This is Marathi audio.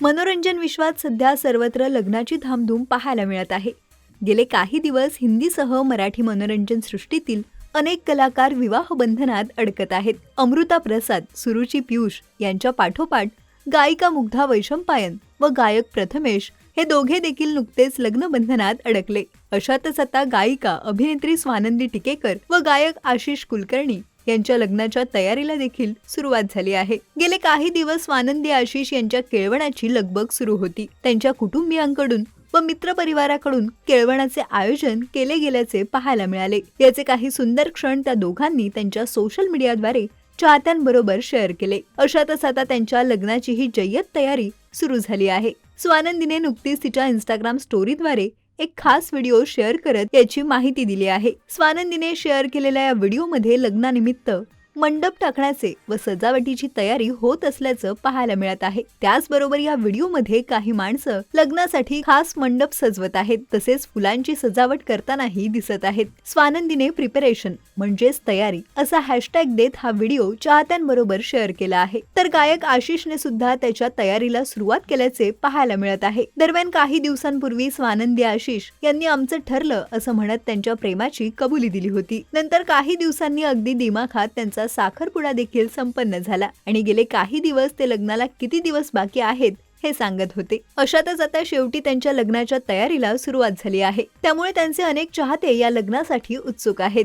मनोरंजन विश्वात सध्या सर्वत्र लग्नाची धामधूम पाहायला मिळत आहे. गेले काही दिवस हिंदीसह मराठी मनोरंजन सृष्टीतील अनेक कलाकार विवाह बंधनात अडकत आहेत. अमृता प्रसाद सुरुची पियुष यांच्या पाठोपाठ गायिका मुग्धा वैशंपायन व गायक प्रथमेश हे दोघे देखील नुकतेच लग्न बंधनात अडकले. अशातच आता गायिका अभिनेत्री स्वानंदी टिकेकर व गायक आशिष कुलकर्णी यांच्या लग्नाच्या तयारीला देखील सुरुवात झाली आहे. गेले काही दिवस स्वानंदी आशिष यांच्या केळवणाची लगबग सुरू होती. त्यांच्या कुटुंबियांकडून व मित्रपरिवाराकडून केळवणाचे आयोजन केले गेल्याचे पाहायला मिळाले. याचे काही सुंदर क्षण त्या दोघांनी त्यांच्या सोशल मीडियाद्वारे चाहत्यांबरोबर शेअर केले. अशातच आता त्यांच्या लग्नाची ही जय्यत तयारी सुरू झाली आहे. स्वानंदीने नुकतीच तिच्या इंस्टाग्राम स्टोरीद्वारे एक खास व्हिडिओ शेअर करत याची माहिती दिली आहे. स्वानंदीने शेअर केलेल्या या व्हिडिओमध्ये लग्नानिमित्त मंडप टाकण्याचे व सजावटीची तयारी होत असल्याचं पाहायला मिळत आहे. त्याचबरोबर या व्हिडिओमध्ये काही माणसं लग्नासाठी खास मंडप सजवत आहेत. तसेच फुलांची सजावट करतानाही दिसत आहेत. स्वानंदीने प्रिपरेशन म्हणजेच तयारी असा हॅशटॅग देत हा व्हिडिओ चाहत्यांबरोबर शेअर केला आहे. तर गायक आशिषने सुद्धा त्याच्या तयारीला सुरुवात केल्याचे पाहायला मिळत आहे. दरम्यान काही दिवसांपूर्वी स्वानंदी आशिष यांनी आमचं ठरलं असं म्हणत त्यांच्या प्रेमाची कबुली दिली होती. नंतर काही दिवसांनी अगदी दिमाखात त्यांचा साखरपुडा देखील संपन्न झाला आणि गेले काही दिवस ते लग्नाला किती दिवस बाकी आहेत हे सांगत होते. अशातच आता शेवटी त्यांच्या लग्नाच्या तयारीला सुरुवात झाली आहे. त्यामुळे त्यांचे अनेक चाहते या लग्नासाठी उत्सुक आहेत.